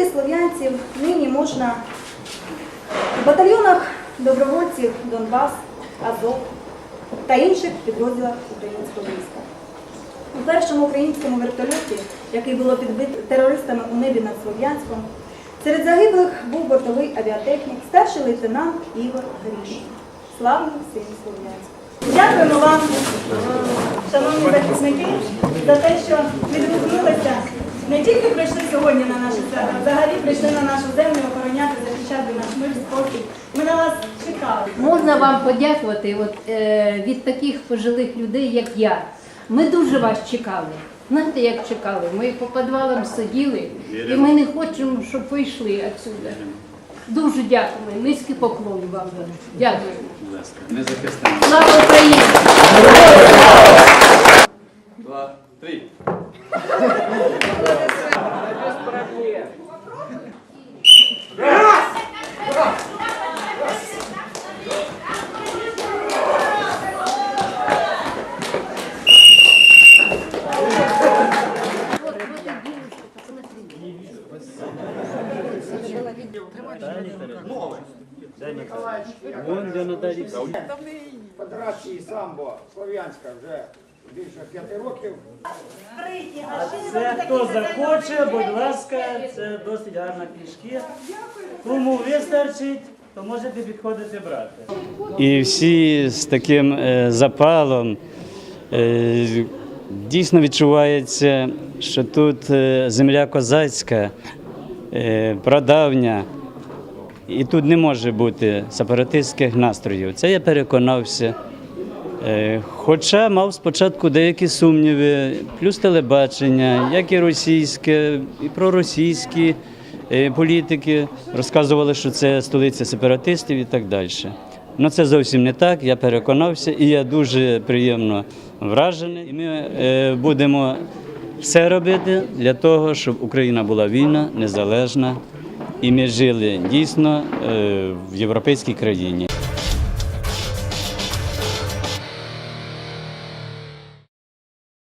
слов'янців нині можна в батальйонах добровольців Донбас, Азов та інших підрозділах українського війська. У першому українському вертольоті, який було підбито терористами у небі над Слов'янськом, серед загиблих був бортовий авіатехнік, старший лейтенант Ігор Грішин. Славний син Слов'янська. Дякуємо вам, шановні захисники, за те, що відгукнулися. Не тільки прийшли сьогодні на свято, а взагалі прийшли на нашу землю охороняти, захищати наш мир, спокій. Ми на вас чекали. Можна вам подякувати от, е, від таких пожилих людей, як я. Ми дуже вас чекали. Знаєте, як чекали? Ми по підвалам сиділи, і ми не хочемо, щоб ви йшли відсюди. Дуже дякую. Низький поклон вам. Дякую. Будь ласка, не захистимо. Слава Україні! Вон для Наталі. Подрачі і самбо, слов'янська вже. Більше п'яти років. Це хто захоче, будь ласка, це досить гарна книжки. Кому вистачить, то можете підходити брати. І всі з таким е, запалом е, дійсно відчувається, що тут е, земля козацька, прадавня, і тут не може бути сепаратистських настроїв. Це я переконався. Е, Хоча мав спочатку деякі сумніви, плюс телебачення, як і російське, і проросійські е, політики розказували, що це столиця сепаратистів і так далі. Ну це зовсім не так. Я переконався, і я дуже приємно вражений. І ми е, будемо все робити для того, щоб Україна була вільна, незалежна, і ми жили дійсно в європейській країні.